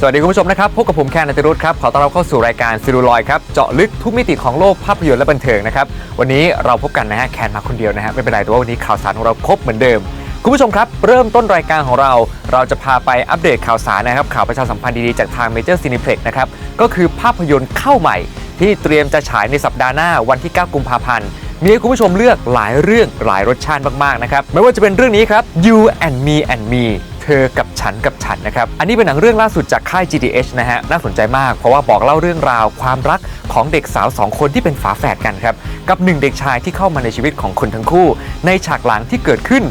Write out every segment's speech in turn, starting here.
สวัสดีคุณผู้ชมนะครับพบกับผมแคนนันติรุธครับขอต้อนรับเข้าสู่รายการซิลูลอยครับเจาะลึกทุกมิติของโลกภาพยนตร์และบันเทิงนะครับวันนี้เราพบกันนะฮะแคนมาคนเดียวนะฮะไม่เป็นไรแต่ว่าวันนี้ข่าวสารของเราครบเหมือนเดิม คุณผู้ชมครับ เริ่มต้นรายการของเรา เราจะพาไปอัปเดตข่าวสารนะครับข่าวประชาสัมพันธ์ดีๆจากทางเมเจอร์ซีนิเพล็กนะครับก็คือภาพยนตร์เข้าใหม่ ที่เตรียมจะฉายในสัปดาห์หน้าวันที่ 9 กุมภาพันธ์มีให้คุณผู้ชมเลือกหลายเรื่องหลายรสชาติมากๆนะครับไม่ว่าจะเป็นเรื่องนี้ครับ You and Me and Me เธอกับฉันกับฉันนะครับ อันนี้เป็นหนังเรื่องล่าสุดจากค่าย GTH นะฮะ น่าสนใจมาก เพราะว่าบอกเล่าเรื่องราวความรักของเด็กสาวสองคนที่เป็นฝาแฝดกันครับ กับหนึ่งเด็กชายที่เข้ามาในชีวิตของคนทั้งคู่ ในฉากหลังที่เกิดขึ้น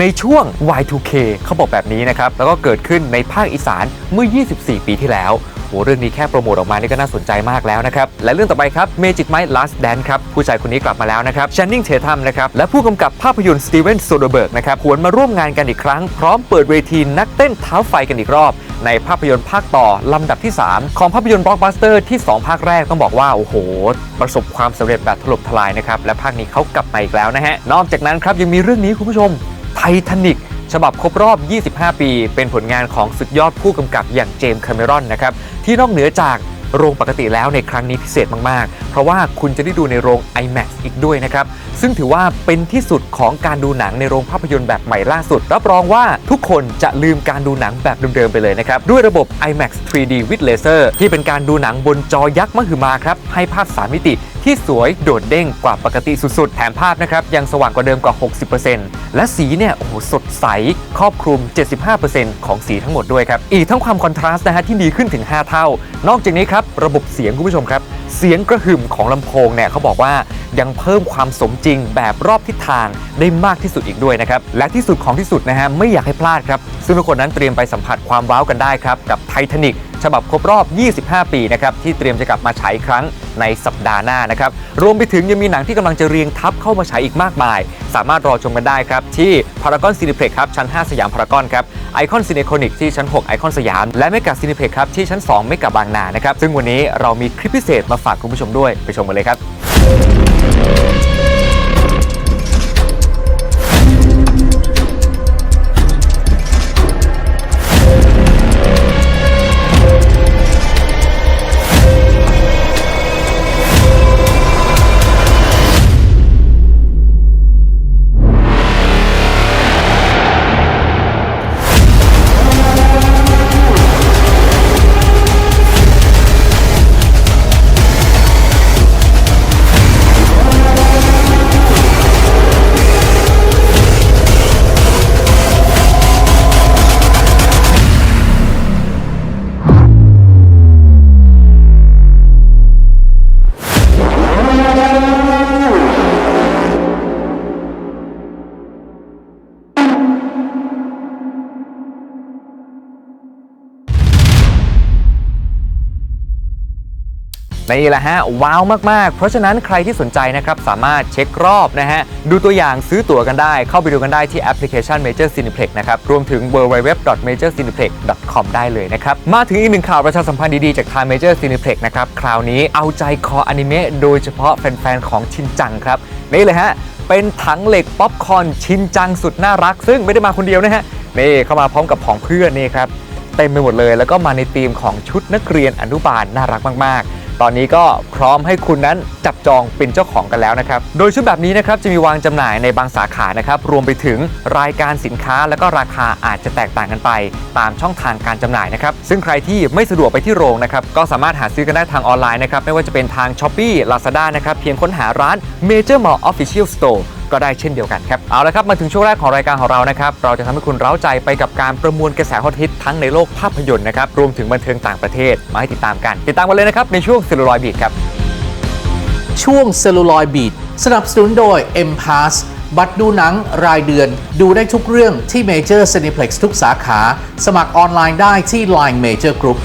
ในช่วง Y2K เขาบอกแบบนี้นะครับ แล้วก็เกิดขึ้นในภาคอีสานเมื่อ 24 ปีที่แล้ว หเรื่องนี้แค่โปรโมทออกมานี่ก็น่าสนใจมากแล้วนะครับ และเรื่องต่อไปครับ Magic Mike Last Dance ครับ ผู้ชายคนนี้กลับมาแล้วนะครับ Channing Tatum นะครับ และผู้กำกับภาพยนตร์ Steven Soderbergh นะครับหวนมาร่วมงานกันอีกครั้ง พร้อมเปิดเวทีนักเต้นเท้าไฟกันอีกรอบ ในภาพยนตร์ภาคต่อลำดับที่ 3 ของภาพยนตร์บล็อกบัสเตอร์ที่ 2 ภาคแรกต้องบอกว่าโอ้โห ประสบความสำเร็จแบบถล่มทลายนะครับและภาคนี้เขากลับมาอีกแล้วนะฮะนอกจากนั้นครับยังมีเรื่องนี้คุณผู้ชมไททานิก ฉบับครบรอบ 25 ปี เป็นผลงานของสุดยอดผู้กำกับอย่างเจมส์คาเมรอนนะครับที่นอกเหนือจากโรงปกติแล้วในครั้งนี้พิเศษมาก ๆ เพราะว่าคุณจะได้ดูในโรง IMAX อีกด้วยนะครับ ซึ่งถือว่าเป็นที่สุดของการดูหนังในโรงภาพยนตร์แบบใหม่ล่าสุด รับรองว่าทุกคนจะลืมการดูหนังแบบเดิม ๆ ไปเลยนะครับ ด้วยระบบ IMAX 3D with laser ที่เป็นการดูหนังบนจอยักษ์มหึมาครับ ให้ภาพ 3 มิติที่สวยโดดเด้งกว่าปกติสุดๆ แถมภาพนะครับยังสว่างกว่าเดิมกว่า 60%และสีเนี่ยโอ้โหสดใสครอบคลุม 75%ของสีทั้งหมดด้วยครับ อีกทั้งความคอนทราสต์นะฮะที่ดีขึ้นถึง 5 เท่า นอกจากนี้ครับระบบเสียงคุณผู้ชมครับ เสียงกระหึ่มของลำโพงเนี่ยเขาบอกว่ายังเพิ่มความสมจริงแบบรอบทิศทางได้มากที่สุดอีกด้วยนะครับ และที่สุดของที่สุดนะฮะไม่อยากให้พลาดครับ ซึ่งทุกคนนั้นเตรียมไปสัมผัสความว้าวกันได้ครับ กับไททานิก ฉบับครบรอบ 25 ปีนะครับที่เตรียมจะกลับมาฉายครั้งในสัปดาห์หน้านะครับรวมไปถึงยังมีหนังที่กำลังจะเรียงทับเข้ามาฉายอีกมากมาย สามารถรอชมกันได้ครับที่พารากอนซีนิเพล็กครับชั้น 5 สยามพารากอนครับไอคอนซีเนคอนิกที่ชั้น 6 ไอคอนสยาม และเมกาซีนิเพล็กครับที่ชั้น 2 เมกาบางนานะครับซึ่งวันนี้เรามีคลิปพิเศษมาฝากคุณผู้ชมด้วยไปชมกันเลยครับ นี่แหละฮะว้าวมากๆ เพราะฉะนั้นใครที่สนใจนะครับสามารถเช็ครอบนะฮะดูตัวอย่างซื้อตั๋วกันได้ เข้าไปดูกันได้ที่แอปพลิเคชัน Major Cineplex นะครับรวมถึง www.majorcineplex.com ได้เลยนะครับมาถึงอีกหนึ่งข่าวประชาสัมพันธ์ดีๆจากทาง Major Cineplex นะครับคราวนี้เอาใจคออนิเมะโดยเฉพาะแฟนๆของชินจังครับนี่เลยฮะเป็นถังเหล็กป๊อปคอนชินจังสุดน่ารัก ซึ่งไม่ได้มาคนเดียวนะฮะนี่เข้ามาพร้อมกับผองเพื่อนนี่ครับเต็มไปหมดเลย แล้วก็มาในธีมของชุดนักเรียนอนุบาลน่ารักมากๆ ตอนนี้ก็พร้อมให้คุณนั้นจับจองเป็นเจ้าของกันแล้วนะครับ โดยชุดแบบนี้นะครับจะมีวางจำหน่ายในบางสาขานะครับ รวมไปถึงรายการสินค้าและก็ราคาอาจจะแตกต่างกันไป ตามช่องทางการจำหน่ายนะครับ ซึ่งใครที่ไม่สะดวกไปที่โรงนะครับ ก็สามารถหาซื้อกันได้ทางออนไลน์นะครับ ไม่ว่าจะเป็นทาง s h อ p e e Lazada นะครับ เพียงค้นหาร้าน Major Mall Official Store ก็ได้เช่นเดียวกันครับเอาละครับมาถึงช่วงแรกของรายการของเรานะครับเราจะทำให้คุณเร้าใจไปกับการประมวลกระแสฮอตฮิตทั้งในโลกภาพยนตร์นะครับรวมถึงบันเทิงต่างประเทศมาให้ติดตามกัน ติดตามกันเลยนะครับในช่วงเซลลูลอยบีดครับช่วงเซลลูลอยบีดสนับสนุนโดย m p a s บัตรดูหนังรายเดือน ดูได้ทุกเรื่องที่ Major Cineplex ทุกสาขา สมัครออนไลน์ได้ที่ Line Major Group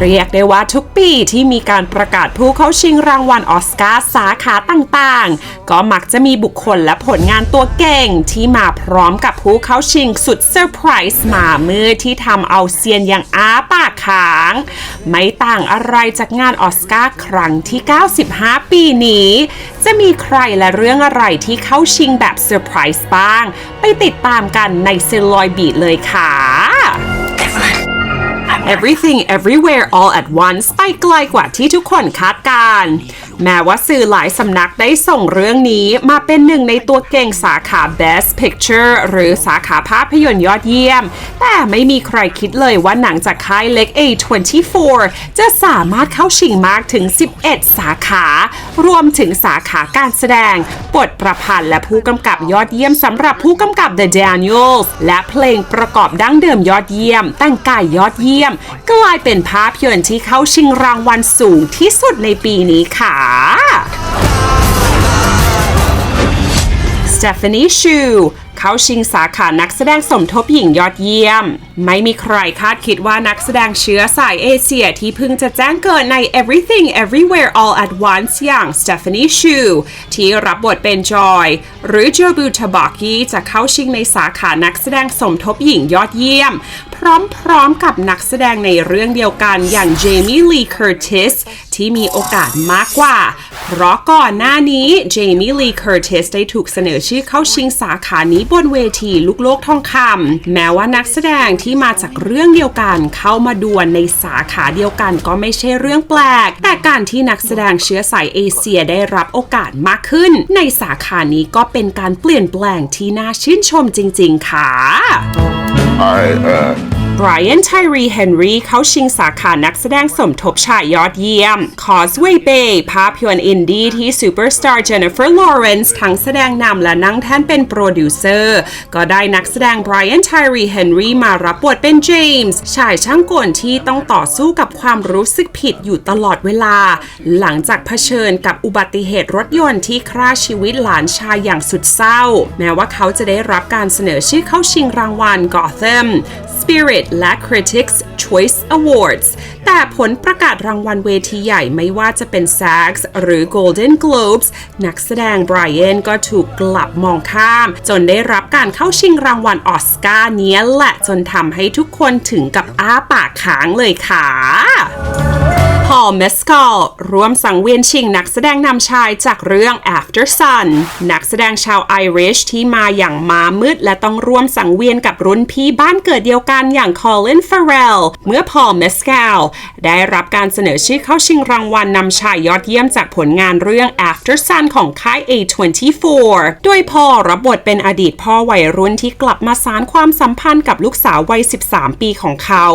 เรียกได้ว่าทุกปีที่มีการประกาศผู้เข้าชิงรางวัลออสการ์สาขาต่างๆ ก็มักจะมีบุคคลและผลงานตัวเก่งที่มาพร้อมกับผู้เข้าชิงสุดเซอร์ไพรส์มามือที่ทำเอาเซียนอย่างอ้าปากค้าง ไม่ต่างอะไรจากงานออสการ์ครั้งที่ 95 ปีนี้ จะมีใครและเรื่องอะไรที่เข้าชิงแบบเซอร์ไพรส์บ้าง ไปติดตามกันในเซลลอยบีดเลยค่ะ Everything Everywhere All at Once ไปไกลกว่าที่ทุกคนคาดการณ์ แม้ว่าสื่อหลายสำนักได้ส่งเรื่องนี้มาเป็นหนึ่งในตัวเก่งสาขา Best Picture หรือสาขาภาพยนตร์ยอดเยี่ยม แต่ไม่มีใครคิดเลยว่าหนังจากค่ายเล็ก A24 จะสามารถเข้าชิงมากถึง 11 สาขา รวมถึงสาขาการแสดง บทประพันธ์และผู้กำกับยอดเยี่ยมสำหรับผู้กำกับ The Daniels และเพลงประกอบดั้งเดิมยอดเยี่ยม แต่งกายยอดเยี่ยม กลายเป็นภาพยนตร์ที่เข้าชิงรางวัลสูงที่สุดในปีนี้ค่ะ Stephanie Shu เข้าชิงสาขานักแสดงสมทบหญิงยอดเยี่ยม ไม่มีใครคาดคิดว่านักแสดงเชื้อสายเอเชียที่เพิ่งจะแจ้งเกิดใน Everything Everywhere All at Once อย่าง Stephanie Shu ที่รับบทเป็นจอย หรือ Jobu Tabaki จะเข้าชิงในสาขานักแสดงสมทบหญิงยอดเยี่ยม พร้อมๆกับนักแสดงในเรื่องเดียวกันอย่าง Jamie Lee Curtis ที่มีโอกาสมากกว่า เพราะก่อนหน้านี้ Jamie Lee Curtis ได้ถูกเสนอชื่อเข้าชิงสาขานี้บนเวทีลูกโลกทองคำแม้ว่านักแสดงที่มาจากเรื่องเดียวกันเข้ามาดวลในสาขาเดียวกันก็ไม่ใช่เรื่องแปลก แต่การที่นักแสดงเชื้อสายเอเชียได้รับโอกาสมากขึ้น ในสาขานี้ก็เป็นการเปลี่ยนแปลงที่น่าชื่นชมจริง ๆ ค่ะ I, uh, Brian Tyree Henry เขาชิงสาขานักแสดงสมทบชายยอดเยี่ยม Causeway Bay ภาพยนตร์อินดี้ที่ซูเปอร์สตาร์ Jennifer Lawrence ทั้งแสดงนำและนั่งแท่นเป็นโปรดิวเซอร์ ก็ได้นักแสดง Brian Tyree Henry มารับบทเป็น James ชายช่างกลที่ต้องต่อสู้กับความรู้สึกผิดอยู่ตลอดเวลา หลังจากเผชิญกับอุบัติเหตุรถยนต์ที่ฆ่าชีวิตหลานชายอย่างสุดเศร้า แม้ว่าเขาจะได้รับการเสนอชื่อเข้าชิงรางวัล Gotham Spirit และ Critics Choice Awards แต่ผลประกาศรางวัลเวทีใหญ่ไม่ว่าจะเป็น SAGs หรือ Golden Globes นักแสดงไบรอันก็ถูกกลับมองข้าม จนได้รับการเข้าชิงรางวัลออสการ์เนี้ยแหละจนทำให้ทุกคนถึงกับอ้าปากค้างเลยค่ะ พอลเมสกอลร่วมสังเวียนชิงนักแสดงนำชายจากเรื่อง After Sun นักแสดงชาวไอริชที่มาอย่างมามืดและต้องร่วมสังเวียนกับรุ่นพี่บ้านเกิดเดียวกันอย่าง Colin Farrell เมื่อพอลเมสกาลได้รับการเสนอชื่อเข้าชิงรางวัลนำชายยอดเยี่ยมจากผลงานเรื่อง After Sun ของค่าย A24 โดยพอรับบทเป็นอดีตพ่อวัยรุ่นที่กลับมาสารความสัมพันธ์กับลูกสาววัย 13 ปีของเขา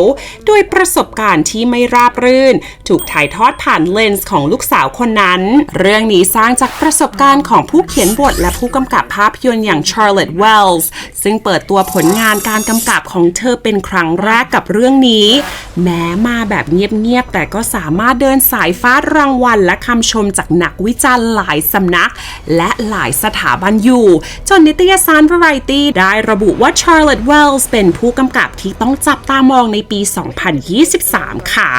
ด้วยประสบการณ์ที่ไม่ราบรื่น ถูกถ่ายทอดผ่านเลนส์ของลูกสาวคนนั้น เรื่องนี้สร้างจากประสบการณ์ของผู้เขียนบทและผู้กำกับภาพยนตร์อย่าง Charlotte Wells ซึ่งเปิดตัวผลงานการกำกับของเธอเป็นครั้งแรกกับเรื่องนี้ แม้มาแบบเงียบๆ แต่ก็สามารถเดินสายฟ้ารางวัลและคำชมจากนักวิจารณ์หลายสำนัก และหลายสถาบันอยู่ จนนิตยสาร Variety ได้ระบุว่า Charlotte Wells เป็นผู้กำกับที่ต้องจับตามองในปี 2023 ค่ะ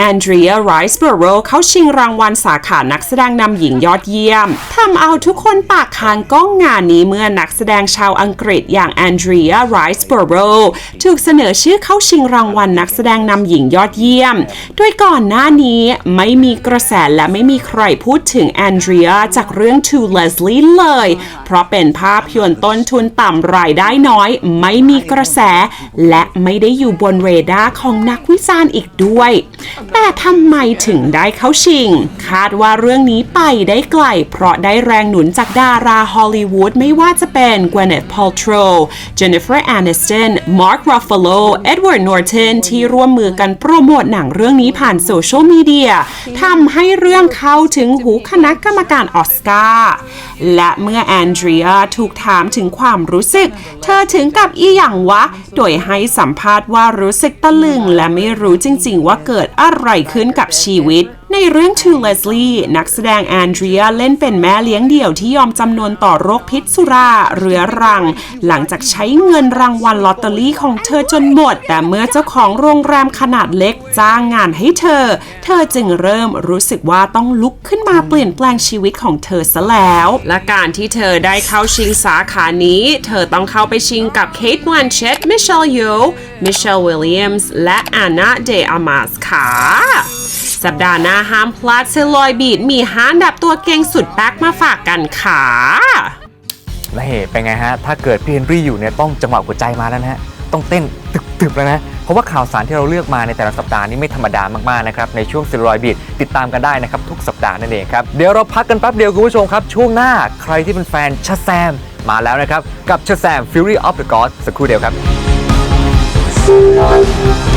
แอนเดรียไรส์เบอร์โรเขาชิงรางวัลสาขานักแสดงนำหญิงยอดเยี่ยมทำเอาทุกคนปากค้างก้องงานนี้เมื่อนักแสดงชาวอังกฤษอย่างแอนเดรียไรส์เบอร์โรถูกเสนอชื่อเข้าชิงรางวัลนักแสดงนำหญิงยอดเยี่ยม โดยก่อนหน้านี้ไม่มีกระแสและไม่มีใครพูดถึงแอนเดรียจากเรื่อง To Leslie เลย เพราะเป็นภาพยนตร์ต้นทุนต่ำรายได้น้อย ไม่มีกระแส และไม่ได้อยู่บนเรดาร์ของนักวิจารณ์อีกด้วยแต่ทำไมถึงได้เข้าชิง คาดว่าเรื่องนี้ไปได้ไกล เพราะได้แรงหนุนจากดาราฮอลลีวูดไม่ว่าจะเป็น Gwyneth Paltrow Jennifer Aniston Mark Ruffalo Edward Norton ที่ร่วมมือกันโปรโมทหนังเรื่องนี้ผ่านโซเชียลมีเดียทำให้เรื่องเข้าถึงหูคณะกรรมการออสการ์และเมื่อแอนเดรียถูกถามถึงความรู้สึก เธอถึงกับอีหยังวะ โดยให้สัมภาษณ์ว่ารู้สึกตะลึงและไม่รู้จริง ๆ ว่าเกิดอะไรไรขึ้นกับชีวิต ในเรื่อง To Leslie นักแสดงแอนเดรียเล่นเป็นแม่เลี้ยงเดี่ยวที่ยอมจำนวนต่อโรคพิษสุราเรื้อรัง หลังจากใช้เงินรางวัลลอตเตอรี่ของเธอจนหมด แต่เมื่อเจ้าของโรงแรมขนาดเล็กจ้างงานให้เธอ เธอจึงเริ่มรู้สึกว่าต้องลุกขึ้นมาเปลี่ยนแปลงชีวิตของเธอซะแล้ว และการที่เธอได้เข้าชิงสาขานี้ เธอต้องเข้าไปชิงกับเคท b ลนเชตมิเชลโยมิเชลวิลเลียมส์และอานาเดอามาสค่ะ สัปดาห์หน้าห้ามพลาดเซลลอยบีดมีห้านดับตัวเก่งสุดแป๊กมาฝากกันค่ะและเหตุเป็นไงฮะ ถ้าเกิดพี่เฮนรี่อยู่เนี่ยต้องจังหวะหัวใจมาแล้วนะฮะ ต้องเต้นตึบๆแล้วนะ เพราะว่าข่าวสารที่เราเลือกมาในแต่ละสัปดาห์นี้ไม่ธรรมดามากๆนะครับ ในช่วง Steroid Beat ติดตามกันได้นะครับ ทุกสัปดาห์นั่นเองครับ เดี๋ยวเราพักกันแป๊บเดียวคุณผู้ชมครับ ช่วงหน้าใครที่เป็นแฟนชาแซมมาแล้วนะครับ กับชาแซม Fury of the Gods สักครู่เดียวครับ